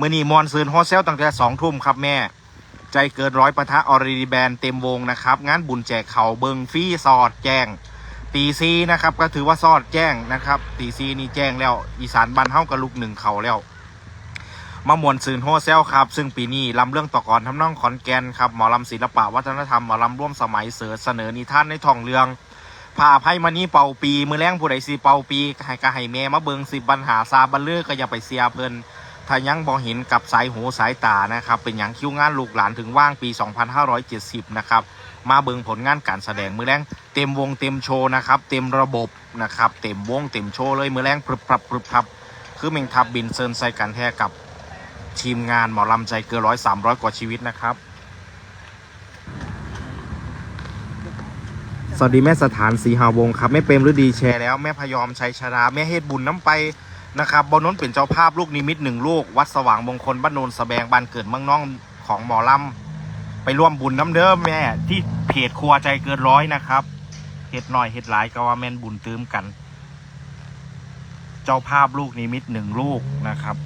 มื่อนีมอนซืนโฮเซลตั้งแต่สองทุ่มครับแม่ ใจเกินร้อยปะทะออรีแบนเต็มวงนะครับ งานบุญแจกเขาเบิงฟี่สอดแจ้งตีซีนะครับ ก็ถือว่าสอดแจ้งนะครับตีซีนี่แจ้งแล้ว อีสานบันเฮากับลูกหนึ่งเขาแล้วมามวนซืนโฮเซลครับ ซึ่งปีนี้ลำเรื่องต่อกรทำนองขอนแก่นครับหมอลำศิลปะวัฒนธรรมหมอลำร่วมสมัยเสือเสนอนิทานในทองเรืองพาไพ่มานี่เป่าปี มือแรงผู้ใดสีเป่าปีให้กะให้แม่มาเบิงสิบปัญหาซาบันเลือกก็อย่าไปเสียเพลิน ถ้ายังบอเห็นกับสายหูสายตานะครับ เป็นอย่างคิวงานลูกหลานถึงว่างปี 2570 นะครับ มาเบิงผลงานการแสดงมือแรงเต็มวงเต็มโชว์นะครับ เต็มระบบนะครับ เต็มวงเต็มโชว์เลยมือแรงปรึบปรับปรึบปรับคือเมงทับบินเซินใส่กันแท้กับทีมงานหมอลำใจเกินร้อยสามร้อยกว่าชีวิตนะครับ สวัสดีแม่สถานสีหาวงครับแม่เปรมฤดีแชร์แล้วแม่พยอมชัยชราแม่เฮ็ดบุญน้ำไป นะครับบนน้นเป็นเจ้าภาพลูกนิมิตหนึ่งลูก วัดสว่างมงคลบ้านโนนสแบงบ้านเกิดเมืองน้องของหมอลำไปร่วมบุญน้ำเด้อแม่ ที่เพจครัวใจเกินร้อยนะครับเฮ็ดหน่อยเฮ็ดหลายก็ว่าแม่นบุญตื้มกัน เจ้าภาพลูกนิมิตหนึ่งลูกนะครับ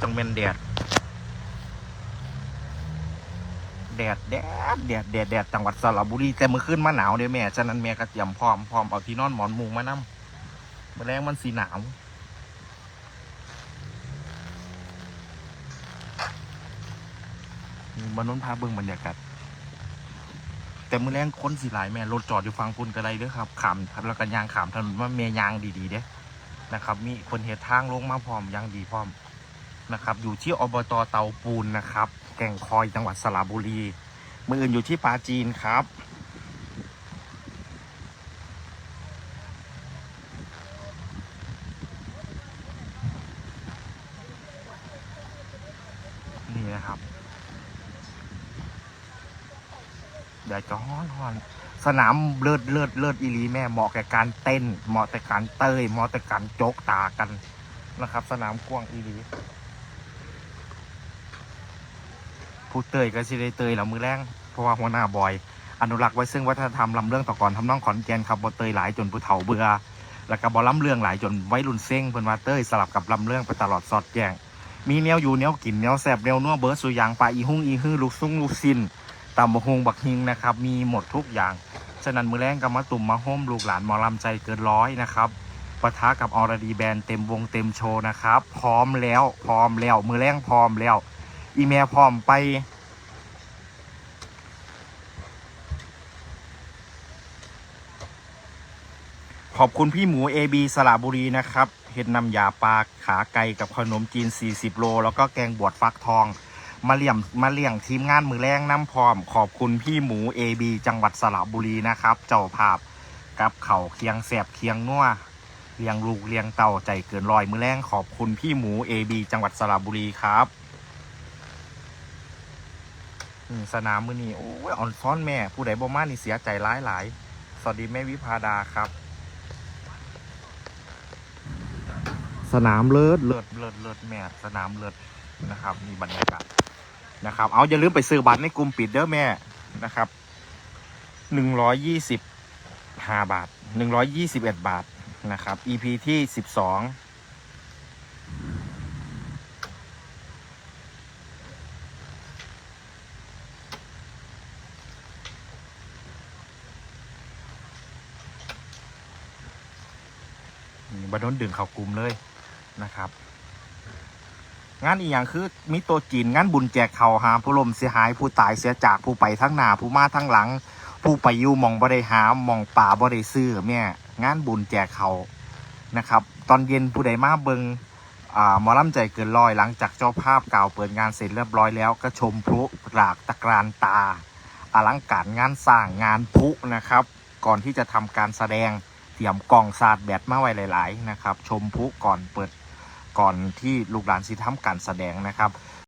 จังเป็นแดด แดดแดดแดดแดดแดดจังหวัดสระบุรีแต่เมื่อคืนมาหนาวเด้แม่ฉะนั้นแม่ก็เตรียมพร้อมพร้อมเอาที่นอนหมอนมุงมานำเมื่อแรงมันสีหนาวนี่บานนนพาเบิ่งบรรยากาศแต่มื่อแรงคนสีหลายแม่รถจอดอยู่ฟังพุ่นก็ได้เด้อครับขามแล้วก็ยางขามถนนว่าเมยางดีๆเด้นะครับ มีคนเหตุทางลงมาพร้อมยางดีพร้อมนะครับ อยู่ที่อบตเตาปูนนะครับ แก่งคอยจังหวัดสระบุรี มืออื่นอยู่ที่ปาจีนครับ นี่นะครับ เดี๋ยวจะฮ้อนฮอนสนามเลิศเลิศเลิศอีลีแม่เหมาะแก่การเต้น เหมาะแต่การเตยเหมาะแต่การโจกตากันนะครับ สนามกว้างอีลี ผู้เตยก็สิได้เตยแล้วมือแรงเพราะว่าหัวหน้าบอย อนุรักษ์ไว้ซึ่งวัฒนธรรมลำเรื่องต่อก่อนทำน้องขอนแก่นครับบ่เตยหลายจนผู้เฒ่าเบื่อแล้วก็บ่ล้ำเรื่องหลายจนไว้รุ่นเซ้งเพิ่นว่าเตยสลับกับลำเรื่องไปตลอดสอดแจงมีแนวอยู่แนวกินแนวแสบแนวนัวเบิร์ดสุยางปลาอีหุ่งอีฮื้อลูกซุ้งลูกซินตำบะฮงบักฮิงนะครับมีหมดทุกอย่างฉะนั้นมือแรงก็มาตุ่มมาโฮมลูกหลานหมอลำใจเกินร้อยนะครับปะทะกับอรดีแบนเต็มวงเต็มโชว์นะครับ พร้อมแล้ว พร้อมแล้ว มือแรงพร้อมแล้ว อีเมลพร้อมไป ขอบคุณพี่หมู AB สระบุรีนะครับ เห็ดนำยาปลาขาไก่กับขนมจีน 40 โล แล้วก็แกงบวชฟักทอง มาเลี่ยมมาเลี่ยงทีมงานมือแรงน้ำพร้อม ขอบคุณพี่หมู AB จังหวัดสระบุรีนะครับ เจ้าภาพกับเข่าเคียงแสบเคียงนัวเลี้ยงลูกเลี้ยงเต่าใจเกินลอยมือแรงขอบคุณพี่หมู AB จังหวัดสระบุรีครับ สนามมือนี้โอ้ยอ่อนซ้อนแม่ ผู้ใดบ่มานี่เสียใจร้ายหลาย สวัสดีแม่วิพาดาครับ สนามเลิศเลิศเลิศเลิศแม่สนามเลิศนะครับมีบรรยากาศนะครับ เอาอย่าลืมไปซื้อบัตรในกลุ่มปิดเด้อแม่นะครับหนึ่งร้อยยี่สิบห้าบาทหนึ่งร้อยยี่สิบเอ็ดบาทนะครับ EP ที่สิบสอง บันนนดึงเขากลุ่มเลยนะครับ งานอีกอย่างคือมีตัวจีนงานบุญแจกเขาหาผู้ลมเสียหายผู้ตายเสียจากผู้ไปทั้งหน้าผู้มาทั้งหลัง ผู้ไปอยู่มองบ่ได้หาหมองป่าบ่ได้ซื้อแม่งานบุญแจกเขานะครับ ตอนเย็นผู้ใดมาเบิงอ่าหมอลำใจเกินร้อยหลังจากเจ้าภาพกล่าวเปิดงานเสร็จเรียบร้อยแล้วก็ชมพลุหลากตะกรานตา อลังการงานสร้างงานพลุนะครับ ก่อนที่จะทำการแสดง เตรียมกล่องสาดแบตมาไว้หลาย ๆ นะครับ ชมพุก่อนเปิดก่อนที่ลูกหลานสิทำการแสดงนะครับ